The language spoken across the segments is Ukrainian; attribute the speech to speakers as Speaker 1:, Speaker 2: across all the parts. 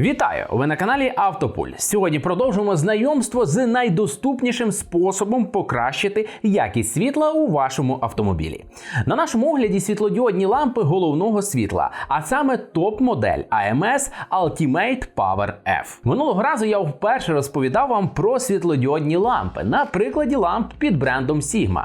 Speaker 1: Вітаю! Ви на каналі Автопуль. Сьогодні продовжуємо знайомство з найдоступнішим способом покращити якість світла у вашому автомобілі. На нашому огляді світлодіодні лампи головного світла, а саме топ-модель AMS Ultimate Power F. Минулого разу я вперше розповідав вам про світлодіодні лампи на прикладі ламп під брендом Sigma.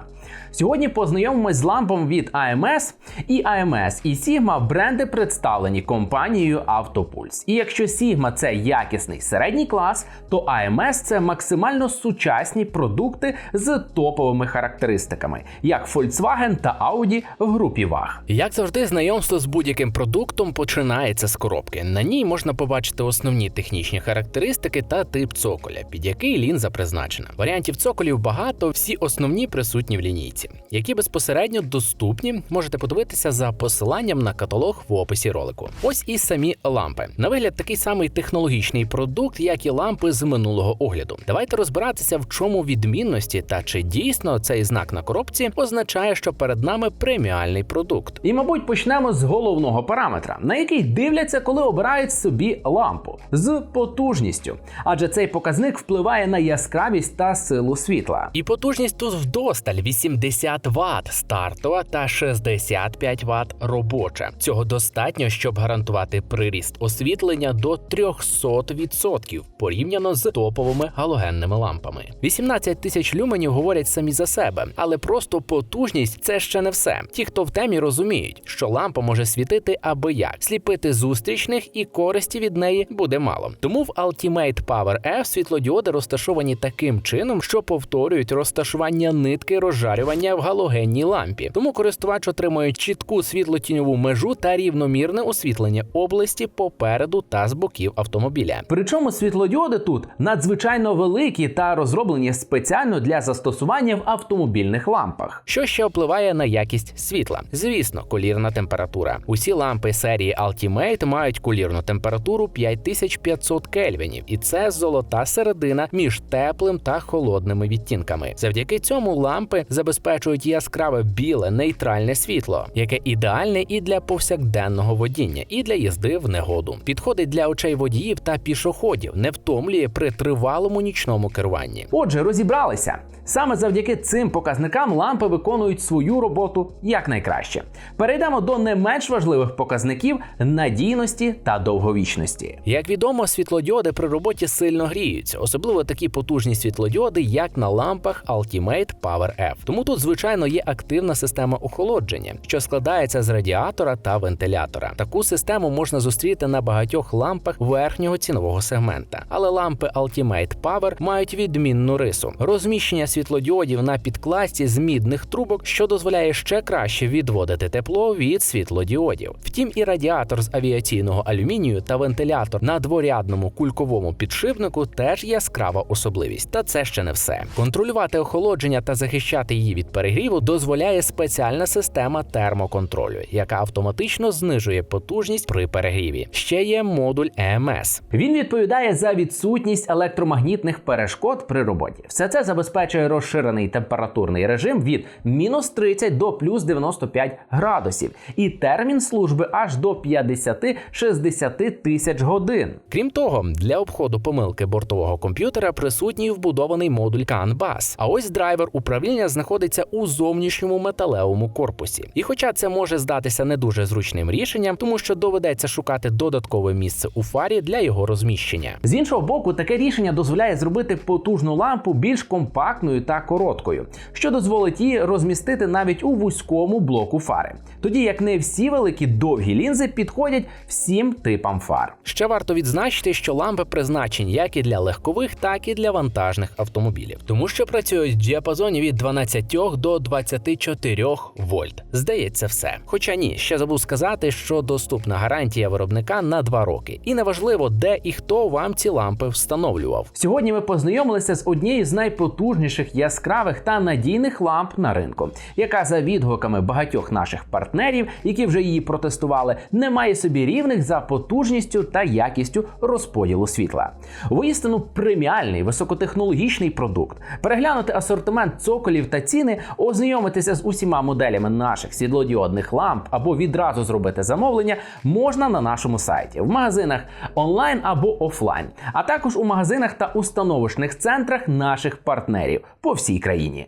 Speaker 1: Сьогодні познайомимось з лампами від AMS. І AMS, і Sigma бренди представлені компанією Автопульс. І якщо Sigma це якісний середній клас, то AMS це максимально сучасні продукти з топовими характеристиками, як Volkswagen та Audi в групі ваг.
Speaker 2: Як завжди, знайомство з будь-яким продуктом починається з коробки. На ній можна побачити основні технічні характеристики та тип цоколя, під який лінза призначена. Варіантів цоколів багато, всі основні присутні в лінійці, які безпосередньо доступні. Можете подивитися за посиланням на каталог в описі ролику. Ось і самі лампи. На вигляд такий самий технологічний продукт, як і лампи з минулого огляду. Давайте розбиратися, в чому відмінності та чи дійсно цей знак на коробці означає, що перед нами преміальний продукт.
Speaker 1: І, мабуть, почнемо з головного параметра, на який дивляться, коли обирають собі лампу з потужністю, адже цей показник впливає на яскравість та силу світла.
Speaker 2: І потужність тут вдосталь 80 Вт стартова та 65 Вт робоча. Цього достатньо, щоб гарантувати приріст освітлення до 300% порівняно з топовими галогенними лампами. 18 тисяч люменів говорять самі за себе, але просто потужність це ще не все. Ті, хто в темі розуміють, що лампа може світити аби як, сліпити зустрічних і користі від неї буде мало. Тому в Ultimate Power F світлодіоди розташовані таким чином, що повторюють розташування нитки розжарювання в галогенній лампі. Тому користувач отримує чітку світлотіньову межу та рівномірне освітлення області попереду та з боків автомобіля.
Speaker 1: Причому світлодіоди тут надзвичайно великі та розроблені спеціально для застосування в автомобільних лампах.
Speaker 2: Що ще впливає на якість світла? Звісно, колірна температура. Усі лампи серії Ultimate мають колірну температуру 5500 кельвінів, і це золота середина між теплим та холодними відтінками. Завдяки цьому лампи забезпечують яскраве біле нейтральне світло, яке ідеальне і для повсякденного водіння, і для їзди в негоду. Підходить для очей водіїв та пішоходів, не втомлює при тривалому нічному керуванні.
Speaker 1: Отже, розібралися. Саме завдяки цим показникам лампи виконують свою роботу якнайкраще. Перейдемо до не менш важливих показників надійності та довговічності.
Speaker 2: Як відомо, світлодіоди при роботі сильно гріються, особливо такі потужні світлодіоди, як на лампах Ultimate Power F. Тому тут, звичайно, є активна система охолодження, що складається з радіатора та вентилятора. Таку систему можна зустріти на багатьох лампах верхнього цінового сегмента. Але лампи Ultimate Power мають відмінну рису розміщення світлодіодів на підкласті з мідних трубок, що дозволяє ще краще відводити тепло від світлодіодів. Втім, і радіатор з авіаційного алюмінію та вентилятор на дворядному кульковому підшипнику теж яскрава особливість. Та це ще не все. Контролювати охолодження та захищати її від перегріву дозволяє спеціальна система термоконтролю, яка автоматично знижує потужність при перегріві. Ще є модуль EMS.
Speaker 1: Він відповідає за відсутність електромагнітних перешкод при роботі. Все це забезпечує розширений температурний режим від мінус 30 до плюс 95 градусів, і термін служби аж до 50-60 тисяч годин.
Speaker 2: Крім того, для обходу помилки бортового комп'ютера присутній вбудований модуль CAN BUS. А ось драйвер управління знаходиться у зовнішньому металевому корпусі. І хоча це може здатися не дуже зручним рішенням, тому що доведеться шукати додаткове місце у фарі для його розміщення.
Speaker 1: З іншого боку, таке рішення дозволяє зробити потужну лампу більш компактною та короткою, що дозволить її розмістити навіть у вузькому блоку фари. Тоді як не всі великі довгі лінзи підходять всім типам фар.
Speaker 2: Ще варто відзначити, що лампи призначені як і для легкових, так і для вантажних автомобілів, тому що працюють в діапазоні від 12 до 24 вольт. Здається, все. Хоча ні, ще забув сказати, що доступна гарантія виробника на 2 роки, і неважливо, де і хто вам ці лампи встановлював.
Speaker 1: Сьогодні ми познайомилися з однією з найпотужніших яскравих та надійних ламп на ринку, яка за відгуками багатьох наших партнерів, які вже її протестували, не має собі рівних за потужністю та якістю розподілу світла. Воістину преміальний високотехнологічний продукт. Переглянути асортимент цоколів та ціни, ознайомитися з усіма моделями наших світлодіодних ламп або відразу зробити замовлення можна на нашому сайті в магазинах онлайн або офлайн, а також у магазинах та установочних центрах наших партнерів по всій країні.